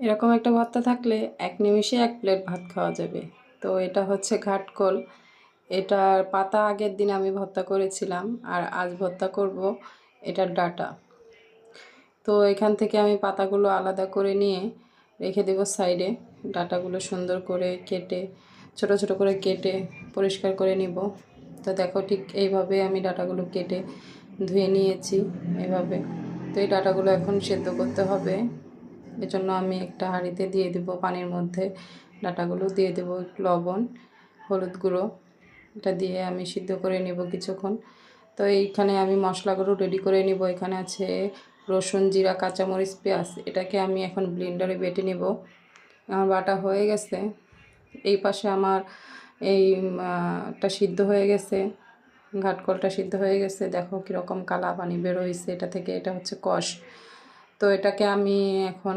এরকম একটা ভর্তা থাকলে এক নিমিষে এক প্লেট ভাত খাওয়া যাবে। তো এটা হচ্ছে ঘাটকল। এটার পাতা আগের দিন আমি ভর্তা করেছিলাম আর আজ ভর্তা করব এটার ডাটা। তো এখান থেকে আমি পাতাগুলো আলাদা করে নিয়ে রেখে দেবো সাইডে। ডাটাগুলো সুন্দর করে কেটে, ছোট ছোট করে কেটে পরিষ্কার করে নিব। তো দেখো ঠিক এইভাবে আমি ডাটাগুলো কেটে ধুয়ে নিয়েছি এভাবে। তো এই ডাটাগুলো এখন সেদ্ধ করতে হবে। এজন্য আমি একটা হাঁড়িতে দিয়ে দেবো পানির মধ্যে। ডাটাগুলো দিয়ে দেবো লবণ, হলুদ গুঁড়ো। এটা দিয়ে আমি সিদ্ধ করে নেব কিছুক্ষণ। তো এইখানে আমি মশলাগুলো রেডি করে নিব। এখানে আছে রসুন, জিরা, কাঁচামরিচ, পেঁয়াজ। এটাকে আমি এখন ব্লেন্ডারে বেটে নেব। আমার বাটা হয়ে গেছে। এই পাশে আমার এই টা সিদ্ধ হয়ে গেছে। ঘাটকলটা সিদ্ধ হয়ে গেছে। দেখো কীরকম কালা পানি বের হয়েছে। এটা থেকে এটা হচ্ছে কষ। তো এটাকে আমি এখন